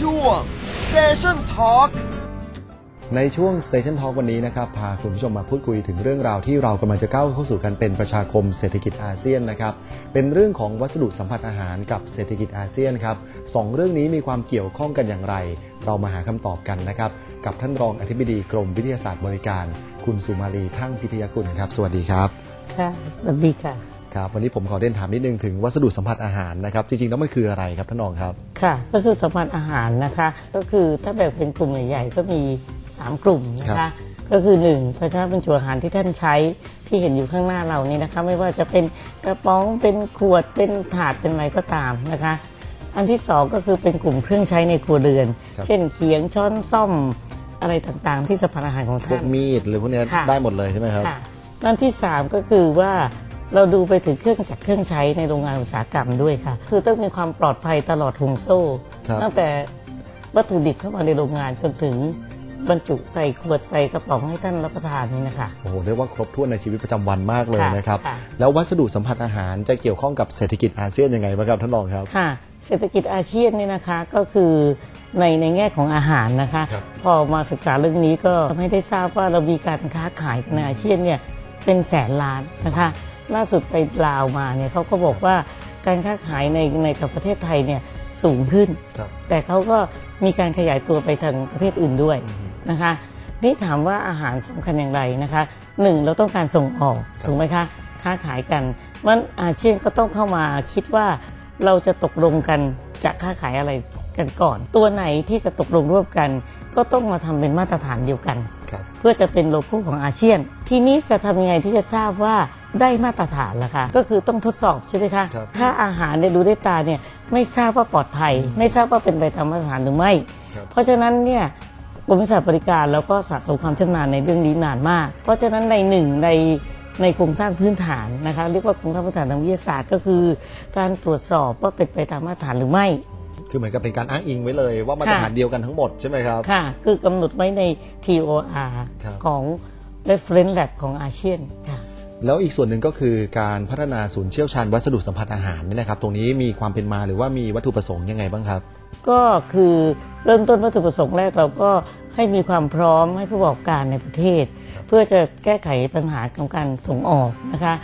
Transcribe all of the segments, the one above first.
ช่วง Station Talk ในช่วง Station Talk วันนี้นะครับพาคุณผู้ชมมาพูดคุยถึงเรื่องราวที่เรากำลังจะก้าวเข้าสู่กันเป็นประชาคมเศรษฐกิจอาเซียนนะครับเป็นเรื่องของวัสดุสัมผัสอาหารกับเศรษฐกิจอาเซียนครับสองเรื่องนี้มีความเกี่ยวข้องกันอย่างไร เรามาหาคำตอบกันนะครับกับท่านรองอธิบดีกรมวิทยาศาสตร์บริการ คุณสุมาลีทั้งพิทยากุลครับ สวัสดีครับค่ะสวัสดีค่ะ ครับวันนี้ผมขอเรียนถามนิดนึงถึงวัสดุสัมผัสอาหารนะครับ จริงๆแล้วมันคืออะไรครับท่านรองครับ ค่ะวัสดุสัมพันธ์อาหารนะคะ ก็คือถ้าแบ่งเป็นกลุ่มใหญ่ๆก็มี 3 กลุ่มนะครัคะบก็คือ1ภาชนะบรรจุอาหารที่ท่านใช้ที่เห็นอยู่ข้างหน้าเรานี่นะคะ ไม่ว่าจะเป็นกระป๋องเป็นขวดเป็นถาดเป็นอะไรก็ตามนะคะ อันที่สองก็คือเป็นกลุ่มเครื่องใช้ในครัวเรือนเช่นเขียงช้อนซ่อมอะไรต่างๆ ที่สัมผัสอาหารของพวท่ากน มีดหรือพวกเนี้ยค่ะ ได้หมดเลยใช่ไหมครับ ค่ะด้านที่ 3 ก็คือว่า เราดูไปถึงเครื่องจักรเครื่องใช้ในโรงงานอุตสาหกรรมด้วยค่ะ คือต้องมีความปลอดภัยตลอดห่วงโซ่ ครับตั้งแต่วัตถุดิบเข้ามาในโรงงานจนถึงบรรจุใส่ขวดใส่กระป๋องให้ท่านรับประทานนี่นะคะ โอ้โหเรียกว่าครบถ้วนในชีวิตประจำวันมากเลยค่ะนะครับ ค่ะ แล้ววัสดุสัมผัสอาหารจะเกี่ยวข้องกับเศรษฐกิจอาเซียนยังไงบ้างครับท่านรองครับ ค่ะเศรษฐกิจอาเซียนนี่นะคะก็คือในในแง่ของอาหารนะคะ ครับ พอมาศึกษาเรื่องนี้ก็ทำให้ได้ทราบว่าเรามีการค้าขายในอาเซียนเนี่ยเป็นแสนล้านนะคะ ล่าสุดไปลาวมาเนี่ยเขาก็บอกว่าการค้าขายในในกับประเทศไทยเนี่ยสูงขึ้นครับแต่เขาก็มีการขยายตัวไปทางประเทศอื่นด้วยนะคะนี่ถามว่าอาหารสำคัญอย่างไรนะคะหนึ่งเราต้องการส่งออกครับถูกไหมคะค้าขายกันมันอาเซียนก็ต้องเข้ามาคิดว่าเราจะตกลงกันจะค้าขายอะไรกันก่อน ตัวไหนที่จะตกลงร่วมกัน ก็ต้องมาทำเป็นมาตรฐานเดียวกันครับเพื่อจะเป็นโลโก้ของอาเซียน ทีนี้จะทำยังไงที่จะทราบว่า ได้มาตรฐานล่ะคะ ก็คือต้องทดสอบใช่ไหมคะ ครับ ถ้าอาหารเนี่ยดูด้วยตาเนี่ยไม่ทราบว่าปลอดภัย ไม่ทราบว่าเป็นไปตามมาตรฐานหรือไม่ ครับ เพราะฉะนั้นเนี่ยกรมวิชาบริการเราก็สะสมความชำนาญในเรื่องนี้นานมาก เพราะฉะนั้นในหนึ่งในในโครงสร้างพื้นฐานนะคะเรียกว่าโครงสร้างพื้นฐานทางวิทยาศาสตร์ก็คือ การตรวจสอบว่าเป็นไปตามมาตรฐานหรือไม่ คือเหมือนกับเป็นการอ้างอิงไว้เลยว่ามาตรฐานค่ะเดียวกันทั้งหมดใช่ไหมครับ ค่ะ คือกำหนดไว้ใน TOR ครับ ของ reference lab ของอาเซียนค่ะ แล้วอีกส่วนหนึ่งก็คือการพัฒนาศูนย์เชี่ยวชาญวัสดุสัมผัสอาหารนี่ยนะครับ ตรงนี้มีความเป็นมาหรือว่ามีวัตถุประสงค์ยังไงบ้างครับ ก็คือเริ่มต้นวัตถุประสงค์แรกเราก็ให้มีความพร้อมให้ผู้ประกอบการในประเทศ เพื่อจะแก้ไขปัญหาของการส่งออกนะคะ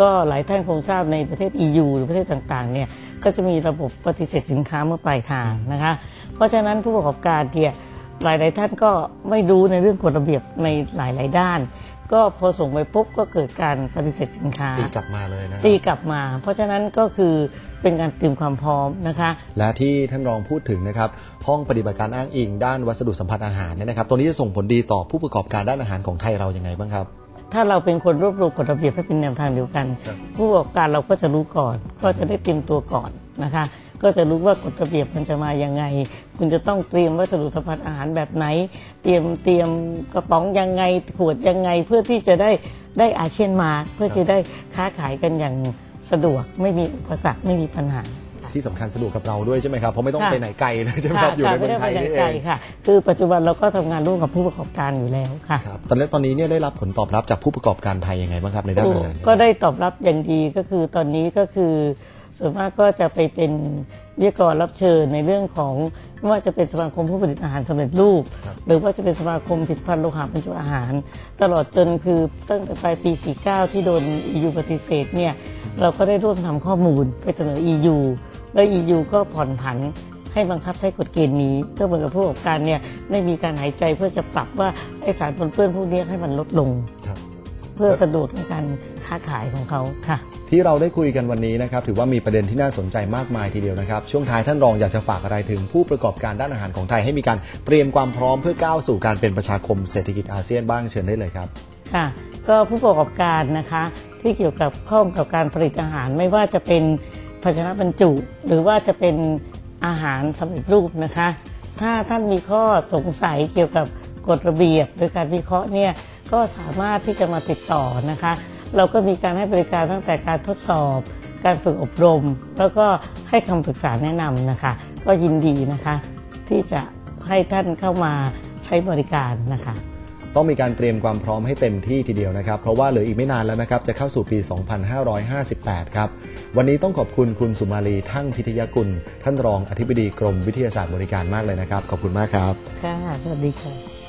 ก็หลายท่านคงทราบในประเทศ EU หรือประเทศต่างๆเนี่ยก็จะมีระบบปฏิเสธสินค้าเมื่อปลายทางนะคะ เพราะฉะนั้นผู้ประกอบการเนี่ยหลาย ๆ ท่านก็ไม่รู้ในเรื่องกฎระเบียบในหลาย ๆ ด้าน ก็พอส่งไปปุ๊บก็เกิดการปฏิเสธสินค้า ตีกลับมาเลยนะคตีรับกลับมา เพราะฉะนั้นก็คือเป็นการเตรียมความพร้อมนะคะ และที่ท่านรองพูดถึงนะครับห้องปฏิบัติการอ้างอิง ด้านวัสดุสัมผัสอาหารเนี่ยนะครับตรงนี้จะส่งผลดีต่อผู้ประกอบการด้านอาหารของไทยเรายังไงบ้างครับถ้าเราเป็นคนรวบรวมกฎระเบียบให้เป็นแนวทางเดียวกันครับผู้ประกอบการเราก็จะรู้ก่อน ก็จะได้เตรียมตัวก่อนนะคะ ก็จะรู้ว่ากฎระเบียบมันจะมายังไง คุณจะต้องเตรียมวัสดุสัมผัสอาหารแบบไหน เตรียมเตรียมกระป๋องยังไงขวดยังไง เพื่อที่จะได้ได้อาเชียนมาเพื่อจะได้ค้าขายกันอย่างสะดวกไม่มีอุปสรรคไม่มีปัญหาที่สำคัญสะดวกกับเราด้วยใช่ไหมครับเพราะไม่ต้องค่ะไปไหนไกลเลยใช่ไหมครับอยู่ในเมืองไทยค่ะนี่ไม่เอได้งไปไหนไกลค่ะ คือปัจจุบันเราก็ทำงานร่วมกับผู้ประกอบการอยู่แล้วค่ะครับตอนนี้ตอนนี้เนี่ยได้รับผลตอบรับจากผู้ประกอบการไทยยังไงบ้างครับในด้านอาหารก็ได้ตอบรับอย่างดีก็คือตอนนี้ก็คือ ส่วนมากก็จะไปเป็นวิทยากรรับเชิญในเรื่องของไม่ว่าจะเป็นสมาคมผู้ผลิตอาหารสำเร็จรูป หรือว่าจะเป็นสมาคมผลิตภัณฑ์โลหะบรรจุอาหาร ตลอดจนคือตั้งแต่ปลายปี 49 ที่โดน EU ปฏิเสธเนี่ยเราก็ได้ร่วมทำข้อมูลไปเสนอ EU แล้ว EU ก็ผ่อนผันให้บังคับใช้กฎเกณฑ์นี้เพื่อเหมือนกับผู้ประกอบการเนี่ยได้มีการหายใจเพื่อจะปรับว่าไอสารปนเปื้อนพวกนี้ให้มันลดลงครับ เพื่อสะดวกในการค้าขายของเขาค่ะ ที่เราได้คุยกันวันนี้นะครับถือว่ามีประเด็นที่น่าสนใจมากมายทีเดียวนะครับ ช่วงท้ายท่านรองอยากจะฝากอะไรถึงผู้ประกอบการด้านอาหารของไทยให้มีการเตรียมความพร้อมเพื่อก้าวสู่การเป็นประชาคมเศรษฐกิจอาเซียนบ้างเชิญได้เลยครับค่ะ ก็ผู้ประกอบการนะคะ ที่เกี่ยวกับข้องกับการผลิตอาหารไม่ว่าจะเป็นภาชนะบรรจุ หรือว่าจะเป็นอาหารสำเร็จรูปนะคะ ถ้าท่านมีข้อสงสัยเกี่ยวกับกฎระเบียบหรือการวิเคราะห์เนี่ย ก็สามารถที่จะมาติดต่อนะคะ เราก็มีการให้บริการตั้งแต่การทดสอบ การฝึกอบรม แล้วก็ให้คำปรึกษาแนะนำนะคะ ก็ยินดีนะคะ ที่จะให้ท่านเข้ามาใช้บริการนะคะ ต้องมีการเตรียมความพร้อมให้เต็มที่ทีเดียวนะครับ เพราะว่าเหลืออีกไม่นานแล้วนะครับ จะเข้าสู่ปี 2558 ครับ วันนี้ต้องขอบคุณคุณสุมาลีทั้งพิทยากุล ท่านรองอธิบดีกรมวิทยาศาสตร์บริการมากเลยนะครับ ขอบคุณมากครับ ค่ะ สวัสดีค่ะ